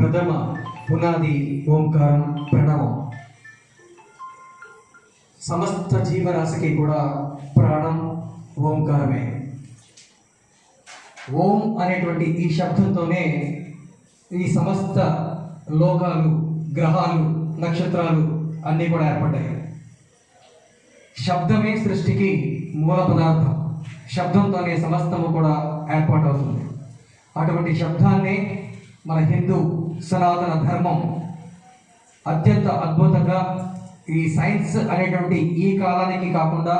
ప్రథమ పునాది ఓంకారం ప్రణవం సమస్త జీవరాశికి కూడా ప్రాణం ఓంకారమే. ఓం అనేటువంటి ఈ శబ్దంతోనే ఈ సమస్త లోకాలు గ్రహాలు నక్షత్రాలు అన్నీ కూడా ఏర్పడ్డాయి. శబ్దమే సృష్టికి మూల పదార్థం. శబ్దంతోనే సమస్తము కూడా ఏర్పాటవుతుంది. అటువంటి శబ్దాన్ని మన హిందూ సనాతన ధర్మం. అత్యంత అద్భుతంగా ఈ సైన్స్ అనేటువంటి ఈ కాలానికి కాకుండా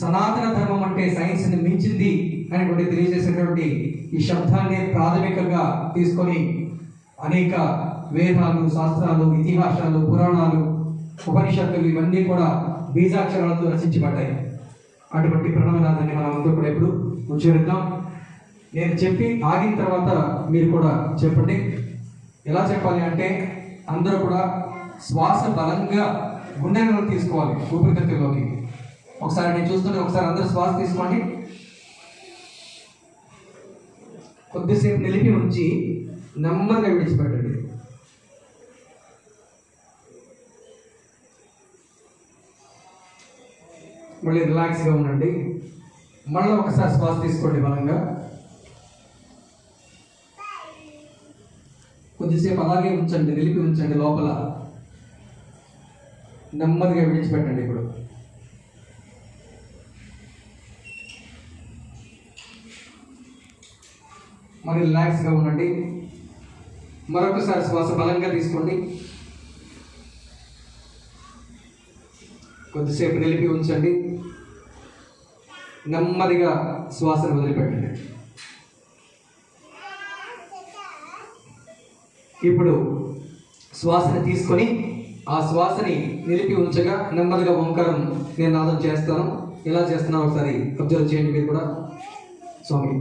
సనాతన ధర్మం అంటే సైన్స్ని మించింది అనేటువంటి తెలియజేసేటువంటి ఈ శబ్దాన్ని ప్రాథమికంగా తీసుకొని అనేక వేదాలు శాస్త్రాలు ఇతిహాసాలు పురాణాలు ఉపనిషత్తులు ఇవన్నీ కూడా బీజాక్షరాలతో రచించబడ్డాయి. అటువంటి ప్రణవనాథాన్ని మనం అందరూ కూడా ఎప్పుడు ఉచ్చరిద్దాం నేను చెప్పి ఆగిన తర్వాత మీరు కూడా చెప్పండి. ఎలా చెప్పాలి అంటే అందరూ కూడా శ్వాస బలంగా గుండెలను తీసుకోవాలి ఊపిరితిత్తుల్లోకి. ఒకసారి నేను చూస్తుంటే ఒకసారి అందరూ శ్వాస తీసుకోండి. కొద్దిసేపు నిలిపి ఉంచి నెమ్మదిగా విడిచిపెట్టండి. మళ్ళీ రిలాక్స్గా ఉండండి. మళ్ళీ ఒకసారి శ్వాస తీసుకోండి బలంగా. కొద్దిసేపు అలాగే ఉంచండి నిలిపి ఉంచండి లోపల. నెమ్మదిగా విడిచిపెట్టండి ఇప్పుడు. మరి రిలాక్స్గా ఉండండి. మరొకసారి శ్వాస బలంగా తీసుకోండి. కొద్దిసేపు నిలిపి ఉంచండి. నెమ్మదిగా శ్వాసను వదిలిపెట్టండి. ఇప్పుడు శ్వాసని తీసుకొని ఆ శ్వాసని నిలిపి ఉంచగా నెమ్మదిగా ఓంకారం నేను నాదం చేస్తాను. ఎలా చేస్తున్నా ఒకసారి అబ్జర్వ్ చేయండి మీరు కూడా. స్వామి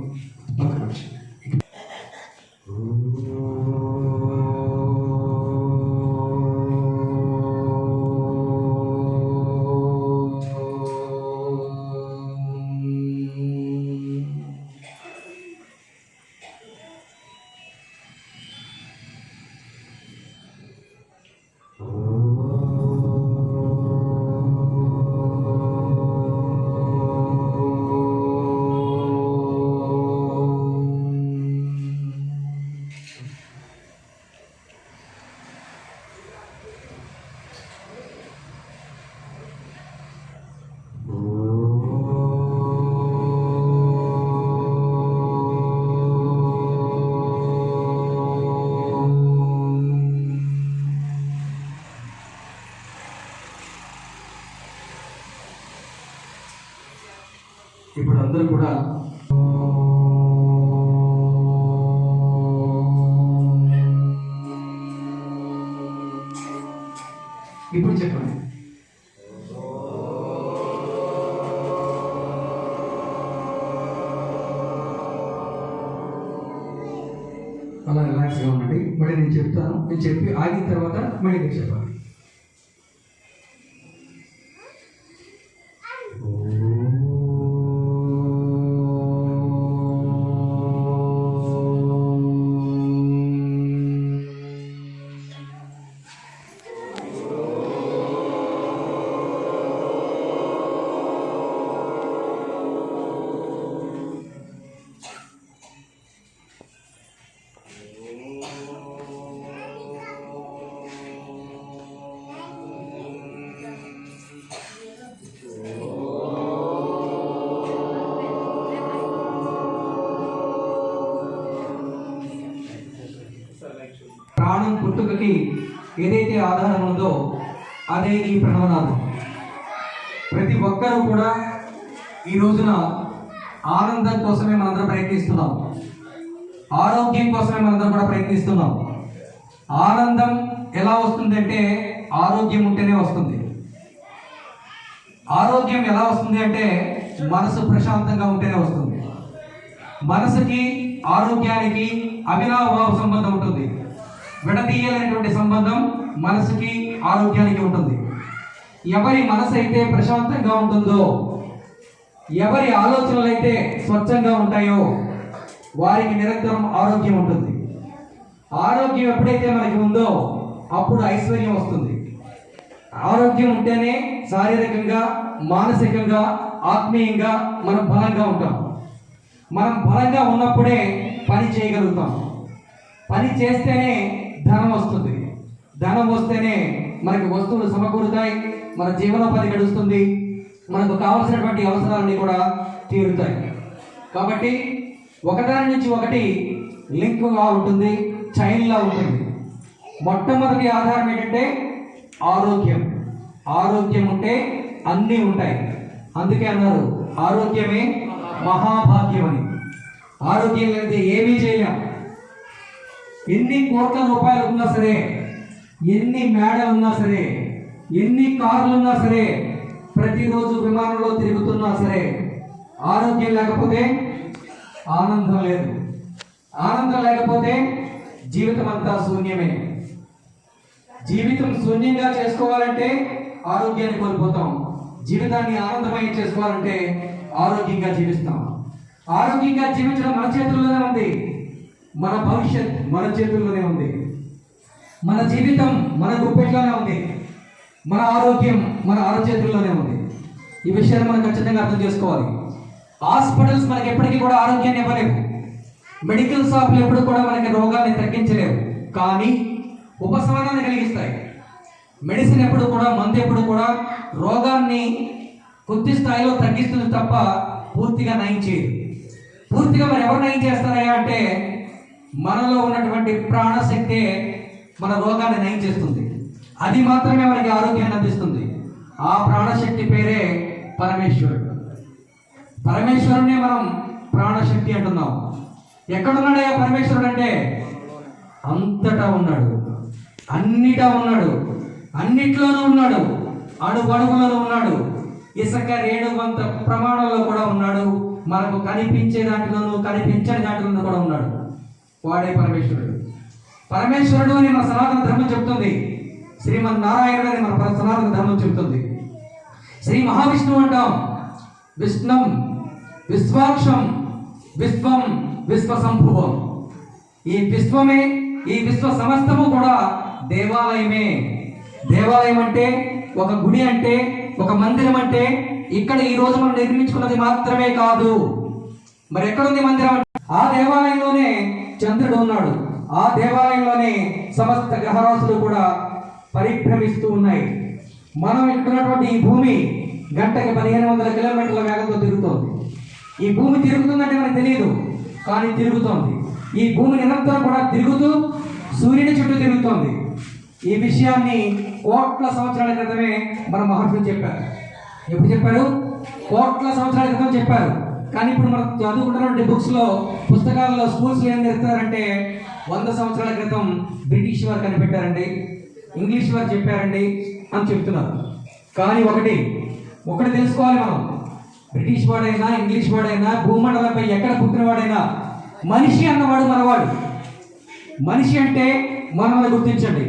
కూడా ఇప్పుడు చెప్పండి. అలా రిలాక్స్గా ఉండండి. మళ్ళీ నేను చెప్తాను. నేను చెప్పి ఆగిన తర్వాత మళ్ళీ మీరు చెప్పాలి. ఏదైతే ఆధారం ఉందో అదే ఈ ప్రణవనాథం. ప్రతి ఒక్కరూ కూడా ఈ రోజున ఆనందం కోసమే మనందరం ప్రయత్నిస్తున్నాం. ఆరోగ్యం కోసమే మనందరం కూడా ప్రయత్నిస్తున్నాం. ఆనందం ఎలా వస్తుందంటే ఆరోగ్యం ఉంటేనే వస్తుంది. ఆరోగ్యం ఎలా వస్తుంది అంటే మనసు ప్రశాంతంగా ఉంటేనే వస్తుంది. మనసుకి ఆరోగ్యానికి అవినాభావ సంబంధం ఉంటుంది. విడదీయలేనటువంటి సంబంధం మనసుకి ఆరోగ్యానికి ఉంటుంది. ఎవరి మనసు అయితే ప్రశాంతంగా ఉంటుందో ఎవరి ఆలోచనలు అయితే స్వచ్ఛంగా ఉంటాయో వారికి నిరంతరం ఆరోగ్యం ఉంటుంది. ఆరోగ్యం ఎప్పుడైతే మనకి ఉందో అప్పుడు ఐశ్వర్యం వస్తుంది. ఆరోగ్యం ఉంటేనే శారీరకంగా మానసికంగా ఆత్మీయంగా మనం బలంగా ఉంటాం. మనం బలంగా ఉన్నప్పుడే పని చేయగలుగుతాం. పని చేస్తేనే ధనం వస్తుంది. ధనం వస్తేనే మనకి వస్తువులు సమకూరుతాయి మన జీవనోపాధి గడుస్తుంది మనకు కావలసినటువంటి అవసరాలన్నీ కూడా తీరుతాయి. కాబట్టి ఒకదాని నుంచి ఒకటి లింక్గా ఉంటుంది చైన్లా ఉంటుంది. మొట్టమొదటి ఆధారం ఏంటంటే ఆరోగ్యం. ఆరోగ్యం ఉంటే అన్నీ ఉంటాయి. అందుకే అన్నారు ఆరోగ్యమే మహాభాగ్యం అని ఆరోగ్యం లేకపోతే ఏమీ చేయలేం. ఎన్ని కోట్ల రూపాయలు ఉన్నా సరే ఎన్ని మేడలు ఉన్నా సరే ఎన్ని కార్లు ఉన్నా సరే ప్రతిరోజు విమానంలో తిరుగుతున్నా సరే ఆరోగ్యం లేకపోతే ఆనందం లేదు. ఆనందం లేకపోతే జీవితం అంతా శూన్యమే. జీవితం శూన్యంగా చేసుకోవాలంటే ఆరోగ్యాన్ని కోల్పోతాం. జీవితాన్ని ఆనందమయం చేసుకోవాలంటే ఆరోగ్యంగా జీవిస్తాం. ఆరోగ్యంగా జీవించడం మన చేతుల్లోనే ఉంది. మన భవిష్యత్ మన చేతుల్లోనే ఉంది. మన జీవితం మన గుప్పెట్లోనే ఉంది. మన ఆరోగ్యం మన అరచేతుల్లోనే ఉంది. ఈ విషయాన్ని మనం ఖచ్చితంగా అర్థం చేసుకోవాలి. హాస్పిటల్స్ మనకి ఎప్పటికీ కూడా ఆరోగ్యాన్ని ఇవ్వలేవు. మెడికల్ షాపులు ఎప్పుడు కూడా మనకి రోగాన్ని తగ్గించలేవు. కానీ ఉపశమనాన్ని కలిగిస్తాయి. మెడిసిన్ ఎప్పుడు కూడా మందు ఎప్పుడు కూడా రోగాన్ని కొద్ది స్థాయిలో తగ్గిస్తుంది తప్ప పూర్తిగా నయం చేయదు. పూర్తిగా మరి ఎవరు నయం చేస్తారయ్యా అంటే మనలో ఉన్నటువంటి ప్రాణశక్తే మన రోగాన్ని నయం చేస్తుంది. అది మాత్రమే మనకి ఆరోగ్యాన్ని అందిస్తుంది ఆ ప్రాణశక్తి పేరే పరమేశ్వరుడు. పరమేశ్వరునే మనం ప్రాణశక్తి అంటున్నాం. ఎక్కడున్నాడయ్యా పరమేశ్వరుడు అంటే? అంతటా ఉన్నాడు. అన్నిటా ఉన్నాడు. అన్నిట్లోనూ ఉన్నాడు. అడుగు ఉన్నాడు. ఇసుక రేణువంత ప్రమాణంలో కూడా ఉన్నాడు. మనకు కనిపించే దాంట్లోనూ కనిపించని దాంట్లోనూ కూడా ఉన్నాడు. వాడే పరమేశ్వరుడు. పరమేశ్వరుడు అని మన సనాతన ధర్మం చెప్తుంది. శ్రీమన్ నారాయణుడు అని మన సనాతన ధర్మం చెప్తుంది. శ్రీ మహావిష్ణువు అంటాం. విష్ణం విశ్వాక్షం విశ్వం విశ్వసంభువం. ఈ విశ్వమే ఈ విశ్వ సమస్తము కూడా దేవాలయమే. దేవాలయం అంటే ఒక గుడి అంటే ఒక మందిరం అంటే ఇక్కడ ఈ రోజు మనం నిర్మించుకున్నది మాత్రమే కాదు. మరి ఎక్కడుంది మందిరం? ఆ దేవాలయంలోనే చంద్రుడు ఉన్నాడు. ఆ దేవాలయంలోనే సమస్త గ్రహరాశులు కూడా పరిభ్రమిస్తూ ఉన్నాయి. మనం ఇక్కడున్నటువంటి ఈ భూమి గంటకి పదిహేను వందల కిలోమీటర్ల వేగంతో తిరుగుతోంది. ఈ భూమి తిరుగుతుందంటే మనకు తెలియదు కానీ తిరుగుతోంది. ఈ భూమి నిరంతరం కూడా తిరుగుతూ సూర్యుని చుట్టూ తిరుగుతోంది. ఈ విషయాన్ని కోట్ల సంవత్సరాల క్రితమే మన మహర్షులు చెప్పారు. ఎప్పుడు చెప్పారు? కోట్ల సంవత్సరాల క్రితం చెప్పారు. కానీ ఇప్పుడు మనం చదువుకుంటున్నటువంటి బుక్స్లో పుస్తకాల్లో స్కూల్స్ ఏం చేస్తారంటే వంద సంవత్సరాల క్రితం బ్రిటిష్ వారు కనిపెట్టారండి ఇంగ్లీష్ వారు చెప్పారండి అని చెప్తున్నారు. కానీ ఒకటి ఒకటి తెలుసుకోవాలి మనం. బ్రిటిష్ వాడైనా ఇంగ్లీష్ వాడైనా భూమండలంపై ఎక్కడ పుట్టినవాడైనా మనిషి అన్నవాడు మనవాడు. మనిషి అంటే మనల్ని గుర్తించండి.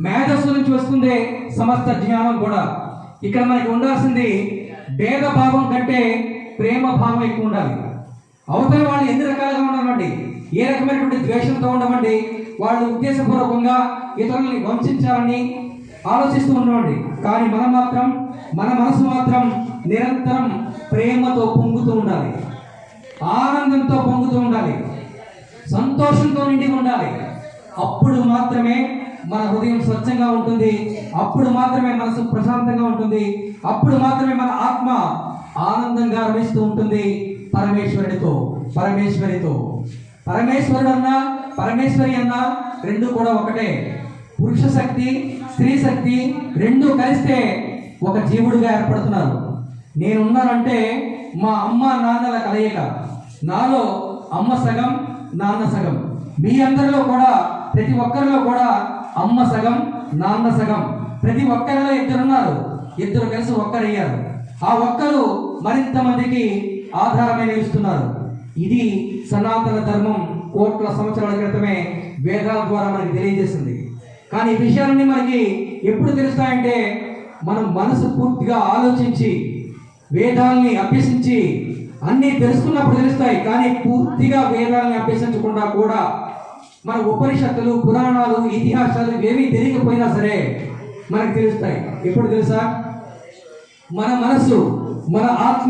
మేధస్సు నుంచి వస్తుంది సమస్త జ్ఞానం కూడా. ఇక్కడ మనకి ఉండాల్సింది భేదభావం కంటే ప్రేమ భావం ఎక్కువ ఉండాలి. అవతల వాళ్ళు ఎన్ని రకాలుగా ఉండమండి? ఏ రకమైనటువంటి ద్వేషంతో ఉండమండి? వాళ్ళు ఉద్దేశపూర్వకంగా ఇతరులని వంచాలని ఆలోచిస్తూ ఉండమండి. కానీ మనం మాత్రం మన మనసు మాత్రం నిరంతరం ప్రేమతో పొంగుతూ ఉండాలి. ఆనందంతో పొంగుతూ ఉండాలి. సంతోషంతో నిండి ఉండాలి. అప్పుడు మాత్రమే మన హృదయం స్వచ్ఛంగా ఉంటుంది. అప్పుడు మాత్రమే మనసు ప్రశాంతంగా ఉంటుంది. అప్పుడు మాత్రమే మన ఆత్మ ఆనందంగా రమిస్తూ ఉంటుంది పరమేశ్వరుడితో పరమేశ్వరితో. పరమేశ్వరుడు అన్నా పరమేశ్వరి అన్నా రెండు కూడా ఒకటే. పురుష శక్తి స్త్రీ శక్తి రెండు కలిస్తే ఒక జీవుడిగా ఏర్పడుతున్నారు. నేనున్నానంటే మా అమ్మ నాన్నల కలయిక. నాలో అమ్మ సగం నాన్న సగం. మీ అందరిలో కూడా ప్రతి ఒక్కరిలో కూడా అమ్మ సగం నాన్న సగం. ప్రతి ఒక్కరిలో ఇద్దరున్నారు. ఇద్దరు కలిసి ఒక్కరయ్యారు. ఆ ఒక్కరు మరింత మందికి ఆధారమై నిలుస్తున్నారు. ఇది సనాతన ధర్మం కోట్ల సంవత్సరాల క్రితమే వేదాల ద్వారా మనకి తెలియజేసింది. కానీ ఈ విషయాలన్నీ మనకి ఎప్పుడు తెలుస్తాయంటే మనం మనసు పూర్తిగా ఆలోచించి వేదాల్ని అభ్యసించి అన్నీ తెలుసుకున్నప్పుడు తెలుస్తాయి. కానీ పూర్తిగా వేదాలని అభ్యసించకుండా కూడా మన ఉపనిషత్తులు పురాణాలు ఇతిహాసాలు ఏమీ తెలియకపోయినా సరే మనకు తెలుస్తాయి. ఎప్పుడు తెలుసా? మన మనసు మన ఆత్మ